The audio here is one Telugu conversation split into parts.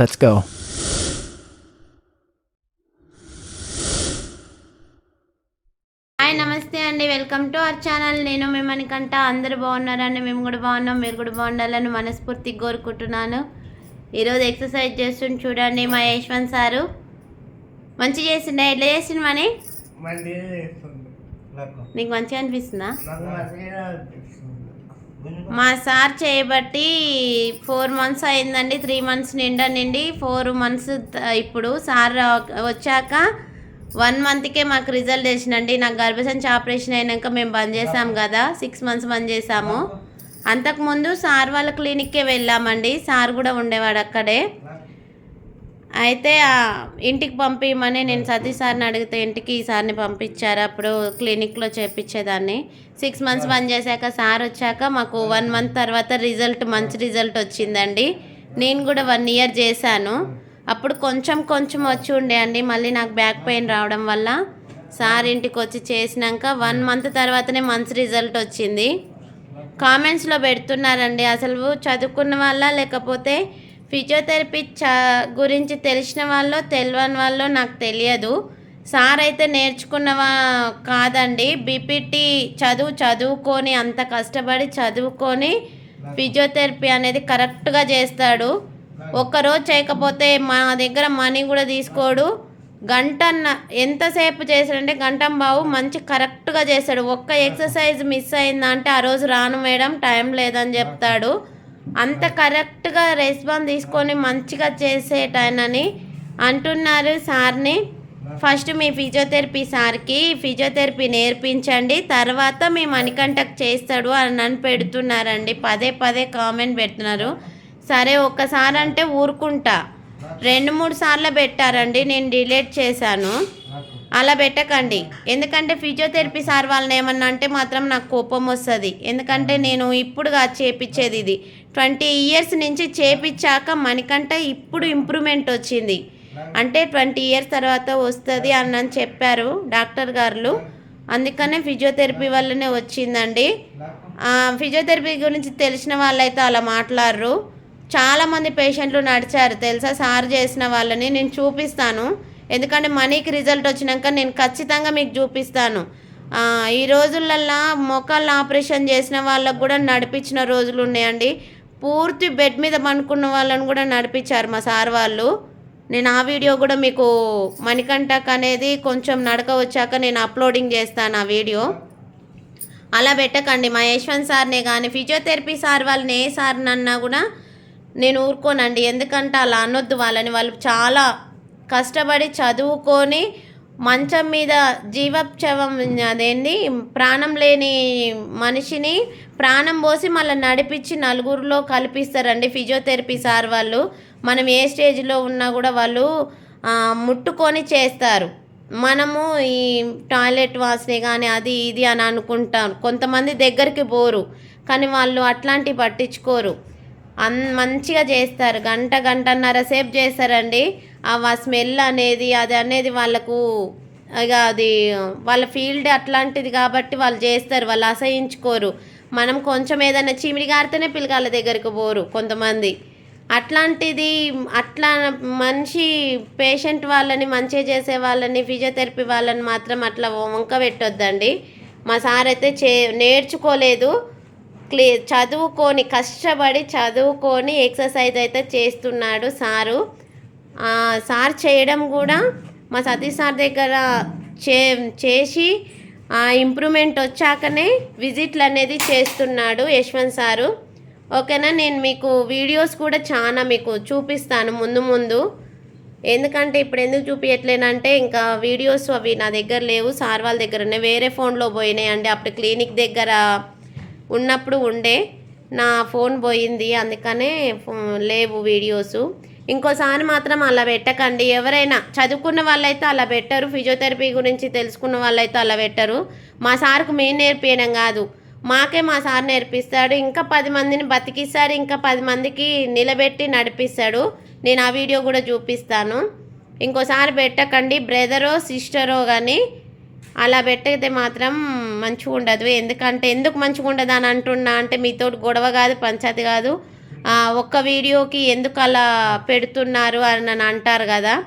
Let's go. హాయ్ నమస్తే అండి. వెల్కమ్ టు అవర్ ఛానల్ నేను మిమ్మల్నికంట అందరూ బాగున్నారండి. మేము కూడా బాగున్నాం. మీరు కూడా బాగుండాలని మనస్ఫూర్తిగా కోరుకుంటున్నాను. ఈరోజు ఎక్సర్సైజ్ చేస్తుంటే చూడండి మా యశ్వంత్ సారు. మంచి చేసిండే? ఎట్లా చేసిండు మని చేస్తుంది. నాకు మంచిగా అనిపిస్తుంది. మా సార్ చేయబట్టి ఫోర్ మంత్స్ అయిందండి త్రీ మంత్స్ నిండా నిండి ఫోర్ మంత్స్ ఇప్పుడు సార్ వచ్చాక వన్ మంత్కే మాకు రిజల్ట్ వేసినండి నాకు గర్భసంచి ఆపరేషన్ అయినాక మేము బంద్ చేసాం కదా సిక్స్ మంత్స్ బంద్ చేసాము. అంతకుముందు సార్ వాళ్ళ క్లినిక్కే వెళ్ళామండి. సార్ కూడా ఉండేవాడు అక్కడే. అయితే ఆ ఇంటికి పంపించమని నేను సతీష్ సార్ని అడిగితే ఇంటికి ఈ సార్ని పంపించారు. అప్పుడు క్లినిక్లో చేపించేదాన్ని. సిక్స్ మంత్స్ పని చేశాక సార్ వచ్చాక మాకు వన్ మంత్ తర్వాత రిజల్ట్ మంచి రిజల్ట్ వచ్చిందండి. నేను కూడా వన్ ఇయర్ చేశాను. అప్పుడు కొంచెం కొంచెం వచ్చి ఉండే అండి. మళ్ళీ నాకు బ్యాక్ పెయిన్ రావడం వల్ల సార్ ఇంటికి వచ్చి చేసినాక వన్ మంత్ తర్వాతనే మంచి రిజల్ట్ వచ్చింది. కామెంట్స్లో పెడుతున్నారండి. అసలు చదువుకున్న వాళ్ళ లేకపోతే ఫిజియోథెరపీ చ గురించి తెలిసిన వాళ్ళు తెలియని వాళ్ళు నాకు తెలియదు. సార్ అయితే నేర్చుకున్నవా కాదండి. బీపీటీ చదువు చదువుకొని అంత కష్టపడి చదువుకొని ఫిజియోథెరపీ అనేది కరెక్ట్గా చేస్తాడు. ఒక్కరోజు చేయకపోతే మా దగ్గర మనీ కూడా తీసుకోడు. గంటన్న ఎంతసేపు చేశాడంటే గంటం బాబు మంచి కరెక్ట్గా చేస్తాడు. ఒక్క ఎక్సర్సైజ్ మిస్ అయిందంటే ఆ రోజు రాను మేడం టైం లేదని చెప్తాడు. అంత కరెక్ట్గా రెస్పాన్స్ తీసుకొని మంచిగా చేసేటాయనని అంటున్నారు సార్ని. ఫస్ట్ మీ ఫిజియోథెరపీ సార్కి ఫిజియోథెరపీ నేర్పించండి. తర్వాత మీ మణికంటకు చేస్తాడు అని నన్ను పెడుతున్నారండి. పదే పదే కామెంట్ పెడుతున్నారు. సరే ఒక్కసారి అంటే ఊరుకుంటా. రెండు మూడు సార్లు పెట్టారండి. నేను డిలీట్ చేశాను. అలా పెట్టకండి. ఎందుకంటే ఫిజియోథెరపీ సార్ వాళ్ళని ఏమన్నా అంటే మాత్రం నాకు కోపం వస్తుంది. ఎందుకంటే నేను ఇప్పుడు చేపించేది ఇది. ట్వంటీ ఇయర్స్ నుంచి చేపించాక మనకంటే ఇప్పుడు ఇంప్రూవ్మెంట్ వచ్చింది. అంటే ట్వంటీ ఇయర్స్ తర్వాత వస్తుంది అని చెప్పారు డాక్టర్ గారు. అందుకనే ఫిజియోథెరపీ వల్లనే వచ్చిందండి. ఫిజియోథెరపీ గురించి తెలిసిన వాళ్ళైతే అలా మాట్లాడరు. చాలామంది పేషెంట్లు నడిచారు తెలుసా? సార్ చేసిన వాళ్ళని నేను చూపిస్తాను. ఎందుకంటే మనీకి రిజల్ట్ వచ్చినాక నేను ఖచ్చితంగా మీకు చూపిస్తాను. ఈ రోజులల్లా మొక్కలు ఆపరేషన్ చేసిన వాళ్ళకు కూడా నడిపించిన రోజులు ఉన్నాయండి. పూర్తి బెడ్ మీద పనుకున్న వాళ్ళని కూడా నడిపించారు మా సార్ వాళ్ళు. నేను ఆ వీడియో కూడా మీకు మణికంటక్ అనేది కొంచెం నడక వచ్చాక నేను అప్లోడింగ్ చేస్తాను ఆ వీడియో. అలా పెట్టకండి. మా యశ్వంత్ సార్నే కానీ ఫిజియోథెరపీ సార్ వాళ్ళని ఏ సార్నన్నా కూడా నేను ఊరుకోనండి. ఎందుకంటే అలా అనొద్దు వాళ్ళని. వాళ్ళు చాలా కష్టపడి చదువుకొని మంచం మీద జీవోత్సవం అదేంది ప్రాణం లేని మనిషిని ప్రాణం పోసి మళ్ళీ నడిపించి నలుగురిలో కల్పిస్తారండి ఫిజియోథెరపీ సార్ వాళ్ళు. మనం ఏ స్టేజ్లో ఉన్నా కూడా వాళ్ళు ముట్టుకొని చేస్తారు. మనము ఈ టాయిలెట్ వాసనే కానీ అది ఇది అని అనుకుంటాం. కొంతమంది దగ్గరికి పోరు కానీ వాళ్ళు అట్లాంటివి పట్టించుకోరు. అన్ మంచిగా చేస్తారు. గంట గంటన్నర సేపు చేస్తారండి. ఆ స్మెల్ అనేది అది అనేది వాళ్ళకు ఇక అది వాళ్ళ ఫీల్డ్ అట్లాంటిది కాబట్టి వాళ్ళు చేస్తారు వాళ్ళు అసహించుకోరు. మనం కొంచెం ఏదైనా చీమిడి గారితేనే పిల్లగాళ్ళ దగ్గరకు పోరు కొంతమంది. అట్లాంటిది అట్లా మనిషి పేషెంట్ వాళ్ళని మంచిగా చేసే వాళ్ళని ఫిజియోథెరపీ వాళ్ళని మాత్రం అట్లా వంక పెట్టొద్దండి. మా సార్ అయితే చే నేర్చుకోలేదు. క్లీ చదువుకొని కష్టపడి చదువుకొని ఎక్సర్సైజ్ అయితే చేస్తున్నాడు సారు. సార్ చేయడం కూడా మా సతీష్ సార్ దగ్గర చే చేసి ఇంప్రూవ్మెంట్ వచ్చాకనే విజిట్లు అనేది చేస్తున్నాడు యశ్వంత్ సారు. ఓకేనా? నేను మీకు వీడియోస్ కూడా చాలా మీకు చూపిస్తాను ముందు ముందు. ఎందుకంటే ఇప్పుడు ఎందుకు చూపించట్లేనంటే ఇంకా వీడియోస్ అవి నా దగ్గర లేవు సార్ వాళ్ళ దగ్గర ఉన్నాయి వేరే ఫోన్లో పోయినాయి అండి అప్పుడు క్లినిక్ దగ్గర ఉన్నప్పుడు ఉండే. నా ఫోన్ పోయింది అందుకనే ఫో- లేవు వీడియోస్ ఇంకోసారి మాత్రం అలా పెట్టకండి. ఎవరైనా చదువుకున్న వాళ్ళైతే అలా పెట్టరు. ఫిజియోథెరపీ గురించి తెలుసుకున్న వాళ్ళైతే అలా పెట్టరు. మా సార్కు మేము నేర్పించడం కాదు. మాకే మా సార్ నేర్పిస్తాడు. ఇంకా పది మందిని బతికిస్తాడు. ఇంకా పది మందికి నిలబెట్టి నడిపిస్తాడు. నేను ఆ వీడియో కూడా చూపిస్తాను. ఇంకోసారి పెట్టకండి. బ్రదరో సిస్టరో కానీ అలా పెట్టితే మాత్రం మంచిగా ఉండదు ఎందుకంటే ఎందుకు మంచిగా ఉండదు అని అంటున్నా అంటే మీతో గొడవ కాదు పంచాయతీ కాదు. ఒక్క వీడియోకి ఎందుకు అలా పెడుతున్నారు అని నన్ను అంటారు కదా.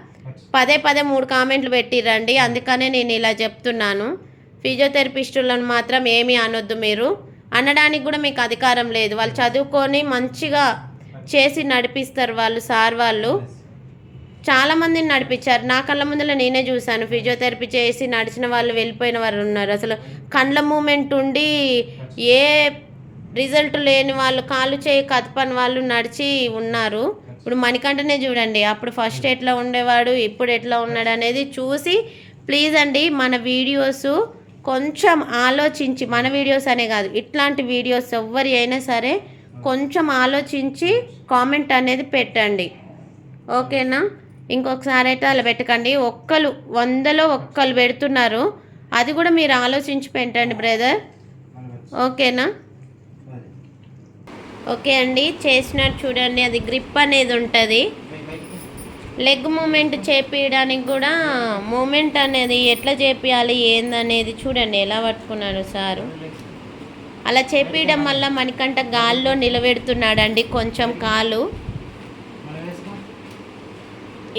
పదే పదే మూడు కామెంట్లు పెట్టిరండి. అందుకనే నేను ఇలా చెప్తున్నాను. ఫిజియోథెరపిస్టులను మాత్రం ఏమీ అనొద్దు మీరు. అనడానికి కూడా మీకు అధికారం లేదు. వాళ్ళు చదువుకొని మంచిగా చేసి నడిపిస్తారు వాళ్ళు సార్ వాళ్ళు. చాలామందిని నడిపించారు. నా కళ్ళ ముందర నేనే చూశాను. ఫిజియోథెరపీ చేసి నడిచిన వాళ్ళు వెళ్ళిపోయిన వారు ఉన్నారు. అసలు కండ్ల మూమెంట్ ఉండి ఏ రిజల్ట్ లేని వాళ్ళు కాలు చేయి కదపని వాళ్ళు నడిచి ఉన్నారు. ఇప్పుడు మణికంఠనే చూడండి. అప్పుడు ఫస్ట్ ఎట్లా ఉండేవాడు ఇప్పుడు ఎట్లా ఉన్నాడు అనేది చూసి ప్లీజ్ అండి మన వీడియోస్ కొంచెం ఆలోచించి మన వీడియోస్ అనే కాదు ఇట్లాంటి వీడియోస్ ఎవ్వరి అయినా సరే కొంచెం ఆలోచించి కామెంట్ అనేది పెట్టండి. ఓకేనా? ఇంకొకసారి అయితే అలా పెట్టకండి ఒక్కరు వందలో ఒక్కరు పెడుతున్నారు. అది కూడా మీరు ఆలోచించి పెట్టండి బ్రదర్. ఓకేనా? ఓకే అండి చేసినట్టు చూడండి అది గ్రిప్ అనేది ఉంటుంది. లెగ్ మూమెంట్ చేపించడానికి కూడా మూమెంట్ అనేది ఎట్లా చేపియాలి ఏందనేది చూడండి ఎలా పట్టుకున్నాడు సారు. అలా చేపించడం వల్ల మనకంట గాల్లో నిలబెడుతున్నాడండి కొంచెం కాలు.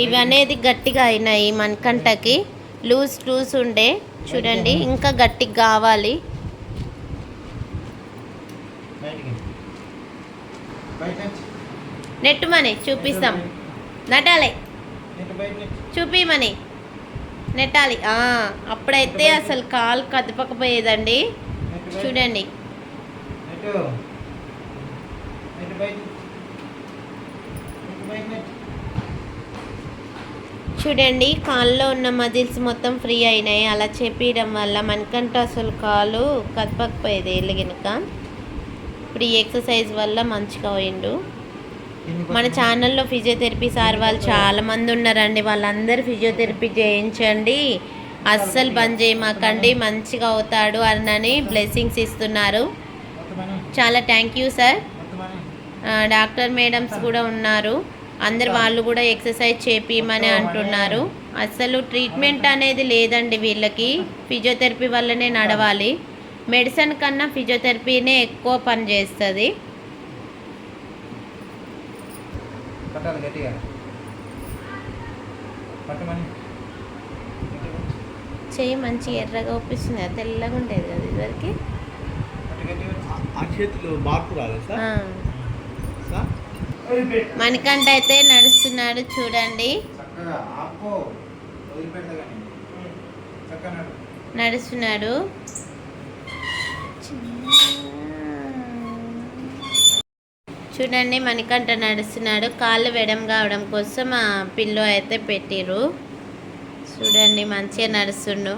ఇవి అనేది గట్టిగా అయినాయి మనకంటకి లూజ్ లూజ్ ఉండే చూడండి ఇంకా గట్టిగా కావాలి. నెట్టుమని చూపిస్తాం. నటాలి. చూపిమని. నెట్టాలి. అప్పుడైతే అసలు కాలు కదపకపోయేదండి. చూడండి. చూడండి కాల్లో ఉన్న మజిల్స్ మొత్తం ఫ్రీ అయినాయి. అలా చెప్పియడం వల్ల మనకంటూ అసలు కాలు కదపకపోయేది ఎలిగినక ఇప్పుడు ఈ ఎక్సర్సైజ్ వల్ల మంచిగా పోయిండు మన ఛానల్లో ఫిజియోథెరపీ సార్ వాళ్ళు చాలా మంది ఉన్నారండి. వాళ్ళందరూ ఫిజియోథెరపీ చేయించండి. అస్సలు బంద్ చేయమాకండి. మంచిగా అవుతాడు అని బ్లెస్సింగ్స్ ఇస్తున్నారు. చాలా thank you sir. Doctor madams కూడా ఉన్నారు. అందరు వాళ్ళు కూడా ఎక్సర్సైజ్ చేపియమని అంటున్నారు. అసలు ట్రీట్మెంట్ అనేది లేదండి వీళ్ళకి. ఫిజియోథెరపీ వల్లనే నడవాలి. మెడిసిన్ కన్నా ఫిజియోథెరపీనే ఎక్కువ పని చేస్తుంది. చెయ్యి మంచి ఎర్రగా ఒప్పిస్తుంది అది తెల్లగా ఉండేది కదా ఇదివరకు. సార్. మణికంఠ అయితే నడుస్తున్నాడు చూడండి. నడుస్తున్నాడు. చూడండి మణికంఠ నడుస్తున్నాడు. కాళ్ళు వెడం కావడం కోసం ఆ పిల్లో అయితే పెట్టిర్రు. చూడండి మంచిగా నడుస్తుండు.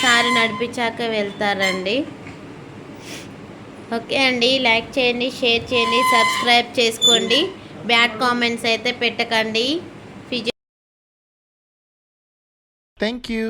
సారి నడిపించాక వెళ్తారండి. ఓకే అండి లైక్ చేయండి షేర్ చేయండి సబ్స్క్రైబ్ చేసుకోండి. బ్యాడ్ కామెంట్స్ అయితే పెట్టకండి. Fiji thank you